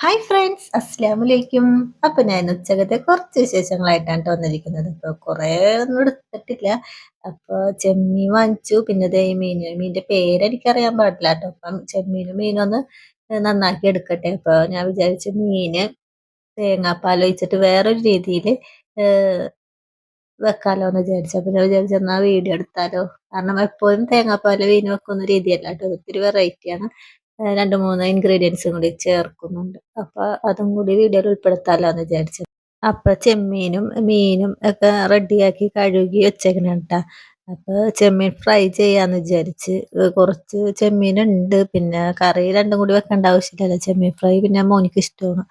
Hi friends അസ്സാം വലൈക്കും അപ്പൊ ഞാൻ ഉച്ചകത്തെ കുറച്ച് വിശേഷങ്ങളായിട്ടാണ് വന്നിരിക്കുന്നത്. ഇപ്പൊ കുറെ ഒന്നും എടുത്തിട്ടില്ല. അപ്പൊ ചെമ്മീൻ വാങ്ങിച്ചു. പിന്നെ ദേ മീൻ മീനിന്റെ പേര് എനിക്കറിയാൻ പാടില്ല കേട്ടോ അപ്പം ചെമ്മീനും മീനും ഒന്ന് നന്നാക്കി എടുക്കട്ടെ. അപ്പൊ ഞാൻ വിചാരിച്ചു മീന് തേങ്ങാപ്പാൽ ഒഴിച്ചിട്ട് വേറൊരു രീതിയിൽ വെക്കാലോ എന്ന് വിചാരിച്ചു. അപ്പൊ ഞാൻ വിചാരിച്ചു എന്നാ വീഡിയോ എടുത്താലോ. കാരണം എപ്പോഴും തേങ്ങാപ്പാൽ മീൻ വെക്കുന്ന രീതിയല്ല കേട്ടോ ഒത്തിരി വെറൈറ്റിയാണ് രണ്ട് മൂന്ന് ഇൻഗ്രീഡിയൻസും കൂടി ചേർക്കുന്നുണ്ട്. അപ്പോൾ അതും കൂടി വീഡിയോയിൽ ഉൾപ്പെടുത്താമല്ലോ എന്ന് വിചാരിച്ചു. അപ്പോൾ ചെമ്മീനും മീനും ഒക്കെ റെഡിയാക്കി കഴുകി വെച്ചേക്കണം കേട്ടോ ചെമ്മീൻ ഫ്രൈ ചെയ്യാന്ന് വിചാരിച്ച് കുറച്ച് ചെമ്മീനുണ്ട്. പിന്നെ കറി രണ്ടും കൂടി വെക്കേണ്ട ആവശ്യമില്ലല്ലോ. ചെമ്മീൻ ഫ്രൈ പിന്നെ മോനിക്ക് ഇഷ്ടമാണ്.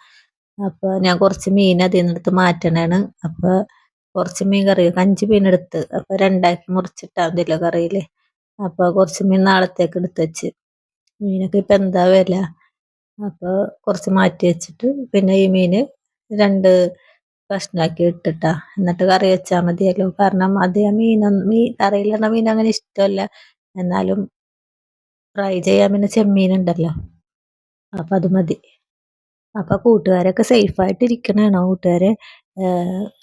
അപ്പോൾ ഞാൻ കുറച്ച് മീൻ അതിൽ നിന്നെടുത്ത് മാറ്റണാണ്. അപ്പോൾ കുറച്ച് മീൻ കറി അഞ്ച് മീൻ എടുത്ത് അപ്പോൾ രണ്ടാക്കി മുറിച്ചിട്ടാൽ മതിയല്ലോ കറിയിൽ അപ്പോൾ കുറച്ച് മീൻ നാളത്തേക്ക് എടുത്ത് വെച്ച്. മീനൊക്കെ ഇപ്പം എന്താ വില? അപ്പോൾ കുറച്ച് മാറ്റി വെച്ചിട്ട് പിന്നെ ഈ മീൻ രണ്ട് കഷ്ണാക്കി ഇട്ടിട്ടാ. എന്നിട്ട് കറി വെച്ചാൽ മതിയല്ലോ. കാരണം അധികം മീനൊന്നും മീൻ കറിയിലുള്ള മീൻ അങ്ങനെ ഇഷ്ടമല്ല എന്നാലും ഫ്രൈ ചെയ്യാൻ പിന്നെ ചെമ്മീൻ ഉണ്ടല്ലോ. അപ്പം അത് മതി. അപ്പം കൂട്ടുകാരൊക്കെ സേഫായിട്ട് കൂട്ടുകാരെ?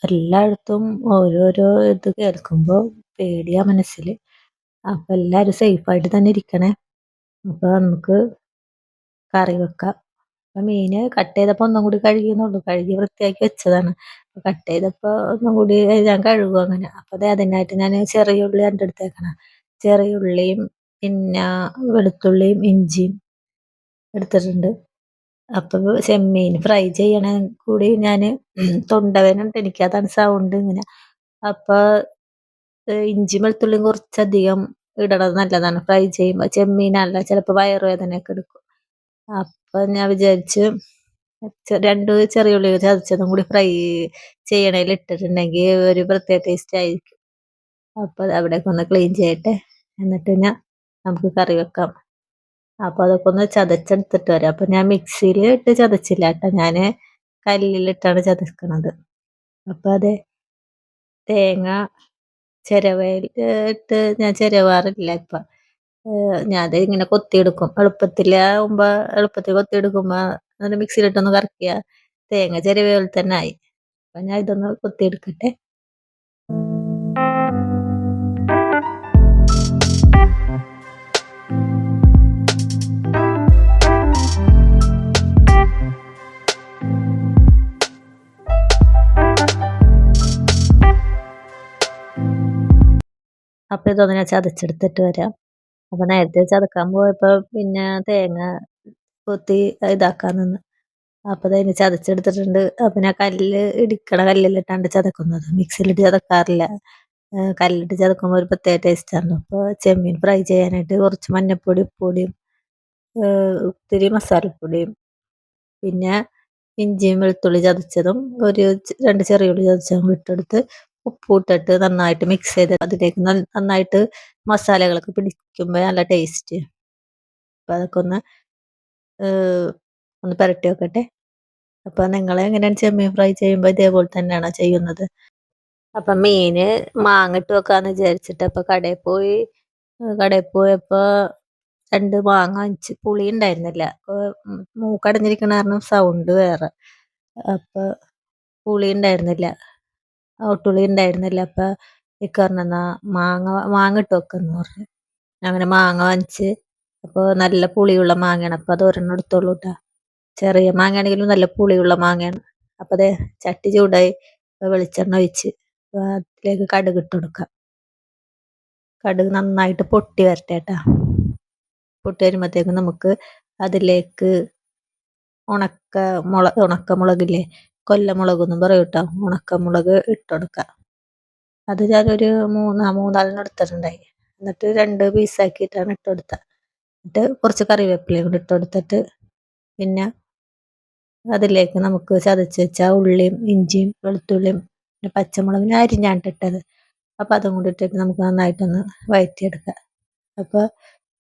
എല്ലായിടത്തും ഓരോരോ ഇത് കേൾക്കുമ്പോൾ പേടിയാ മനസ്സിൽ അപ്പം എല്ലാവരും സേഫായിട്ട് തന്നെ ഇരിക്കണേ. അപ്പോൾ നമുക്ക് കറി വെക്കാം. അപ്പം മീൻ കട്ട് ചെയ്തപ്പോൾ ഒന്നും കൂടി കഴുകിയെന്നുള്ളൂ കഴുകി വൃത്തിയാക്കി വെച്ചതാണ്. അപ്പോൾ കട്ട് ചെയ്തപ്പോൾ ഒന്നും കൂടി ഞാൻ കഴുകും അങ്ങനെ. അപ്പോൾ അതെ അതിനായിട്ട് ഞാൻ ചെറിയ ഉള്ളി എന്റെ അടുത്തേക്കണം. ചെറിയ ഉള്ളിയും പിന്നെ വെളുത്തുള്ളിയും ഇഞ്ചിയും എടുത്തിട്ടുണ്ട്. അപ്പോൾ ചെമ്മീൻ ഫ്രൈ ചെയ്യണ കൂടി ഞാൻ തൊണ്ടവേനുണ്ട് എനിക്ക് അതാണ് സൗണ്ട് ഇങ്ങനെ. അപ്പോൾ ഇഞ്ചി വെളുത്തുള്ളിയും കുറച്ചധികം ഇടണത് നല്ലതാണ്. ഫ്രൈ ചെയ്യുമ്പോൾ ചെമ്മീനല്ല ചിലപ്പോൾ വയറുവേദനയൊക്കെ എടുക്കും. അപ്പം ഞാൻ വിചാരിച്ച് രണ്ട് ചെറിയ ഉള്ളി ചതച്ചതും കൂടി ഫ്രൈ ചെയ്യണതിൽ ഇട്ടിട്ടുണ്ടെങ്കിൽ ഒരു പ്രത്യേക ടേസ്റ്റ് ആയിരിക്കും. അപ്പോൾ അവിടെയൊക്കെ ഒന്ന് ക്ലീൻ ചെയ്യട്ടെ. എന്നിട്ട് ഞാൻ നമുക്ക് കറി വെക്കാം. അപ്പോൾ അതൊക്കെ ഒന്ന് ചതച്ചെടുത്തിട്ട് വരാം. അപ്പോൾ ഞാൻ മിക്സിയിൽ ഇട്ട് ചതച്ചില്ല കേട്ടോ. ഞാൻ കല്ലിലിട്ടാണ് ചതക്കണത്. അപ്പോൾ അത് തേങ്ങ ചിരവയിൽ ഇട്ട് ഞാൻ ചിരവാറില്ല ഇപ്പം. ഞാൻ ഇങ്ങനെ കൊത്തിയെടുക്കും. എളുപ്പത്തിലാവുമ്പോൾ എളുപ്പത്തിൽ കൊത്തിയെടുക്കുമ്പോൾ എന്നിട്ട് മിക്സിയിലിട്ടൊന്ന് കറക്കിയ തേങ്ങ ചിരവ പോലെ തന്നെ ആയി. അപ്പം ഞാൻ ഇതൊന്ന് കൊത്തിയെടുക്കട്ടെ. അപ്പം ഇതൊന്നിനെ ചതച്ചെടുത്തിട്ട് വരാം. അപ്പൊ നേരത്തെ ചതക്കാൻ പോയപ്പോൾ പിന്നെ തേങ്ങ കൊത്തി ഇതാക്കാൻ നിന്ന്. അപ്പോൾ അതിന് ചതച്ചെടുത്തിട്ടുണ്ട്. പിന്നെ കല്ല് ഇടിക്കണ കല്ലിലിട്ടാണ്ട് ചതക്കുന്നത്. മിക്സിയിലിട്ട് ചതക്കാറില്ല. കല്ലിട്ട് ചതക്കുമ്പോൾ ഒരു പ്രത്യേക ടേസ്റ്റാണ് അപ്പോൾ ചെമ്മീൻ ഫ്രൈ ചെയ്യാനായിട്ട് കുറച്ച് മഞ്ഞപ്പൊടി ഉപ്പൊടിയും ഒത്തിരി മസാലപ്പൊടിയും പിന്നെ ഇഞ്ചിയും വെളുത്തുള്ളി ചതച്ചതും ഒരു രണ്ട് ചെറിയ ഉള്ളി ചതച്ചതും ഇട്ടെടുത്ത് ഉപ്പിട്ടിട്ട് നന്നായിട്ട് മിക്സ് ചെയ്ത് അതിലേക്ക് നന്നായിട്ട് മസാലകളൊക്കെ പിടിക്കുമ്പോൾ നല്ല ടേസ്റ്റ് അപ്പം അതൊക്കെ ഒന്ന് ഒന്ന് പുരട്ടി വെക്കട്ടെ. അപ്പം നിങ്ങൾ എങ്ങനെയാണ് ചെമ്മീൻ ഫ്രൈ ചെയ്യുമ്പോൾ ഇതേപോലെ തന്നെയാണ് ചെയ്യുന്നത്? അപ്പം മീൻ മാങ്ങ ഇട്ട് വെക്കാന്ന് വിചാരിച്ചിട്ട് അപ്പം കടയിൽ പോയി കടയിൽ പോയപ്പോൾ രണ്ട് മാങ്ങ അഞ്ച് പുളി ഉണ്ടായിരുന്നില്ല. മൂക്കടഞ്ഞിരിക്കണ കാരണം സൗണ്ട് വേറെ. അപ്പം പുളി ഉണ്ടായിരുന്നില്ല. ഒട്ടുള്ളി ഉണ്ടായിരുന്നില്ല അപ്പം ഇക്ക പറഞ്ഞു മാങ്ങ മാങ്ങ ഇട്ട് വെക്കെന്ന് പറഞ്ഞു. അങ്ങനെ മാങ്ങ വാങ്ങിച്ച് അപ്പോൾ നല്ല പുളിയുള്ള മാങ്ങയാണ്. അപ്പോൾ അത് ഒരെണ്ണം എടുത്തോളൂ കേട്ടോ ചെറിയ മാങ്ങയാണെങ്കിലും നല്ല പുളിയുള്ള മാങ്ങയാണ്. അപ്പോൾ അതെ ചട്ടി ചൂടായി വെളിച്ചെണ്ണ ഒഴിച്ച് അതിലേക്ക് കടുക് ഇട്ട് കൊടുക്കാം. കടുക് നന്നായിട്ട് പൊട്ടി വരട്ടെ കേട്ടോ പൊട്ടി വരുമ്പോഴത്തേക്കും നമുക്ക് അതിലേക്ക് ഉണക്ക മുളക് ഉണക്കമുളകില്ലേ കൊല്ലമുളകെന്നും പറയും കേട്ടോ ഉണക്കമുളക് ഇട്ടുകൊടുക്കുക അത് ഞാനൊരു മൂന്നാ മൂന്നാലെണ്ണം എടുത്തിട്ടുണ്ടായി. എന്നിട്ട് രണ്ട് പീസാക്കിയിട്ടാണ് ഇട്ട് കൊടുത്തത് എന്നിട്ട് കുറച്ച് കറിവേപ്പിലയും കൂടി ഇട്ട് കൊടുത്തിട്ട് പിന്നെ അതിലേക്ക് നമുക്ക് ചതച്ച് വെച്ച ഉള്ളിയും ഇഞ്ചിയും വെളുത്തുള്ളിയും പിന്നെ പച്ചമുളകിന് അരിഞ്ഞാണ് ഇട്ടത്. അപ്പോൾ അതും കൂടി ഇട്ടിട്ട് നമുക്ക് നന്നായിട്ടൊന്ന് വഴറ്റിയെടുക്കാം അപ്പോൾ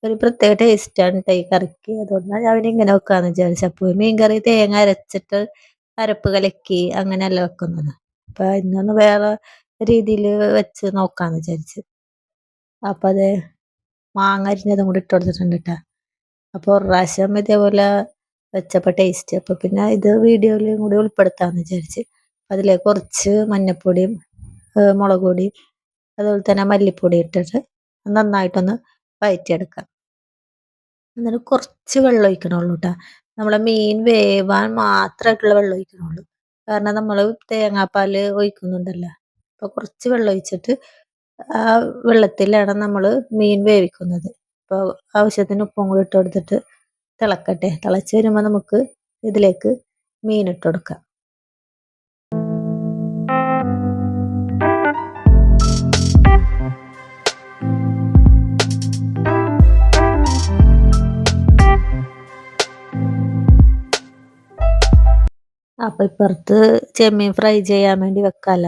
ഒരു പ്രത്യേക ടേസ്റ്റാണ് ഈ കറിക്ക്. അതുകൊണ്ടാണ് ഞാൻ ഇങ്ങനെ വെക്കാമെന്ന് വിചാരിച്ചപ്പോൾ മീൻ കറി തേങ്ങ അരച്ചിട്ട് അരപ്പ് കലക്കി അങ്ങനെയല്ല വെക്കുന്നത്. അപ്പം ഇന്നൊന്ന് വേറെ രീതിയിൽ വെച്ച് നോക്കാന്ന് വിചാരിച്ച്. അപ്പം അത് മാങ്ങ അരിഞ്ഞതും കൂടി ഇട്ട് കൊടുത്തിട്ടുണ്ട് കേട്ടോ അപ്പോൾ ഒരു പ്രാവശ്യം ഇതേപോലെ വെച്ചപ്പോൾ ടേസ്റ്റ് അപ്പോൾ പിന്നെ ഇത് വീഡിയോയിലും കൂടി ഉൾപ്പെടുത്താമെന്ന് വിചാരിച്ച്. അതിലേക്ക് കുറച്ച് മഞ്ഞപ്പൊടിയും മുളക് പൊടിയും അതുപോലെ തന്നെ മല്ലിപ്പൊടി ഇട്ടിട്ട് നന്നായിട്ടൊന്ന് വയറ്റിയെടുക്കാം. എന്നിട്ട് കുറച്ച് വെള്ളം ഒഴിക്കണുള്ളൂ കേട്ടോ നമ്മളെ മീൻ വേവാൻ മാത്രമായിട്ടുള്ള വെള്ളം ഒഴിക്കുന്നുള്ളൂ. കാരണം നമ്മൾ തേങ്ങാപ്പാൽ ഒഴിക്കുന്നുണ്ടല്ലോ. അപ്പോൾ കുറച്ച് വെള്ളം ഒഴിച്ചിട്ട് ആ വെള്ളത്തിലാണ് നമ്മൾ മീൻ വേവിക്കുന്നത്. അപ്പോൾ ആവശ്യത്തിന് ഉപ്പും കൂടി ഇട്ട് കൊടുത്തിട്ട് തിളക്കട്ടെ. തിളച്ച് വരുമ്പോൾ നമുക്ക് ഇതിലേക്ക് മീൻ ഇട്ട് കൊടുക്കാം. അപ്പൊ ഇപ്പുറത്ത് ചെമ്മീൻ ഫ്രൈ ചെയ്യാൻ വേണ്ടി വെക്കാല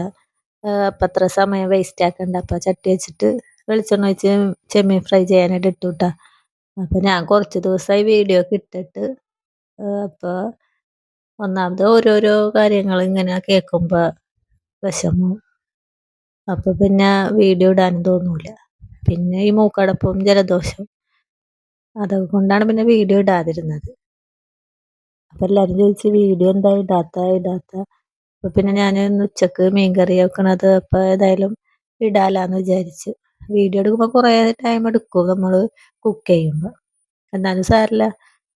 അപ്പം അത്ര സമയം വേസ്റ്റ് ആക്കണ്ട. അപ്പൊ ചട്ടി വെച്ചിട്ട് വെളിച്ചെണ്ണ ഒഴിച്ച് ചെമ്മീൻ ഫ്രൈ ചെയ്യാനായിട്ട് ഇട്ടു അപ്പൊ ഞാൻ കുറച്ച് ദിവസമായി വീഡിയോ ഒക്കെ ഇട്ടിട്ട് അപ്പോൾ ഒന്നാമത് ഓരോരോ കാര്യങ്ങൾ ഇങ്ങനെ കേൾക്കുമ്പോൾ വിഷമം. അപ്പോൾ പിന്നെ വീഡിയോ ഇടാനും തോന്നൂല. പിന്നെ ഈ മൂക്കടപ്പും ജലദോഷം അതുകൊണ്ടാണ് പിന്നെ വീഡിയോ ഇടാതിരുന്നത്. അപ്പം എല്ലാവരും ചോദിച്ചു വീഡിയോ എന്താ? ഇടാത്ത ഇടാത്ത. അപ്പോൾ പിന്നെ ഞാൻ ഇന്ന് ഉച്ചയ്ക്ക് മീൻ കറി വെക്കണത് അപ്പോൾ ഏതായാലും ഇടാലാന്ന് വിചാരിച്ച്. വീഡിയോ എടുക്കുമ്പോൾ കുറേ ടൈം എടുക്കും നമ്മൾ കുക്ക് ചെയ്യുമ്പോൾ എന്നാലും സാറില്ല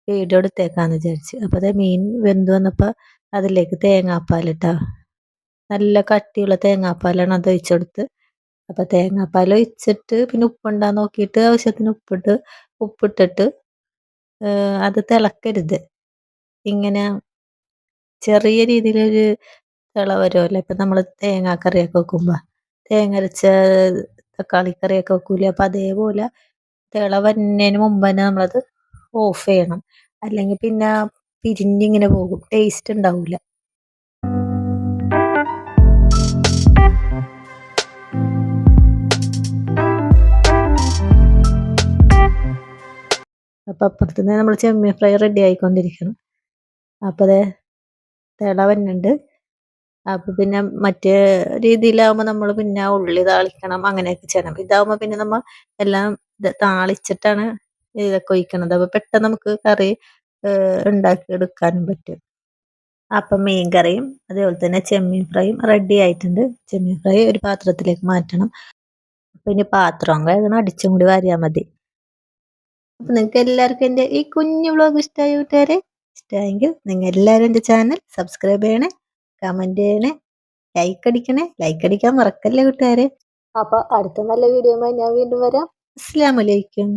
വീഡിയോ എടുത്തേക്കാന്ന് വിചാരിച്ച്. അപ്പോൾ അതെ മീൻ വെന്ത് വന്നപ്പോൾ അതിലേക്ക് തേങ്ങാപ്പാലിട്ടാ നല്ല കട്ടിയുള്ള തേങ്ങാപ്പാലാണ് അത് ഒഴിച്ചെടുത്ത്. അപ്പോൾ തേങ്ങാപ്പാൽ ഒഴിച്ചിട്ട് പിന്നെ ഉപ്പുണ്ടാന്ന് നോക്കിയിട്ട് ആവശ്യത്തിന് ഉപ്പിട്ട് ഉപ്പിട്ടിട്ട് അത് തിളക്കരുത്. ഇങ്ങനെ ചെറിയ രീതിയിലൊരു തിള വരുമല്ലോ ഇപ്പം നമ്മൾ തേങ്ങാക്കറിയൊക്കെ വെക്കുമ്പോൾ തേങ്ങ അരച്ച തക്കാളിക്കറിയൊക്കെ വെക്കൂലേ അപ്പം അതേപോലെ തിള വരുന്നതിന് മുമ്പ് തന്നെ നമ്മളത് ഓഫ് ചെയ്യണം. അല്ലെങ്കിൽ പിന്നെ പിരിഞ്ഞിങ്ങനെ പോകും ടേസ്റ്റ് ഉണ്ടാവില്ല അപ്പം അപ്പുറത്തുനിന്ന് നമ്മൾ ചെമ്മീൻ ഫ്രൈ റെഡി ആയിക്കൊണ്ടിരിക്കണം. അപ്പോൾ അത് തിള അപ്പോൾ പിന്നെ മറ്റേ രീതിയിലാവുമ്പോൾ നമ്മൾ പിന്നെ ഉള്ളി താളിക്കണം അങ്ങനെയൊക്കെ ചെയ്യണം. ഇതാവുമ്പോൾ പിന്നെ നമ്മൾ എല്ലാം താളിച്ചിട്ടാണ് ഇതൊക്കെ ഒഴിക്കണത്. അപ്പോൾ പെട്ടെന്ന് നമുക്ക് കറി ഉണ്ടാക്കി എടുക്കാനും പറ്റും. അപ്പം മീൻ കറിയും അതേപോലെ തന്നെ ചെമ്മീൻ ഫ്രൈയും റെഡി ആയിട്ടുണ്ട്. ചെമ്മീൻ ഫ്രൈ ഒരു പാത്രത്തിലേക്ക് മാറ്റണം. പിന്നെ പാത്രം കഴുകണം. അടിച്ചും കൂടി വാരിയാൽ മതി. അപ്പം നിങ്ങൾക്ക് എല്ലാവർക്കും എന്റെ ഈ കുഞ്ഞു വ്ളോഗ് ഇഷ്ടമായ കൂട്ടുകാരെ? ഇഷ്ടമായെങ്കിൽ നിങ്ങൾ എല്ലാവരും എന്റെ ചാനൽ സബ്സ്ക്രൈബ് ചെയ്യണേ കമന്റ് ചെയ്യണേ ലൈക്ക് അടിക്കണേ ലൈക്ക് അടിക്കാൻ മറക്കല്ലേ കൂട്ടുകാരെ. അപ്പോൾ അടുത്ത നല്ല വീഡിയോ ഞാൻ വീണ്ടും വരാം. അസ്സാം വലൈക്കും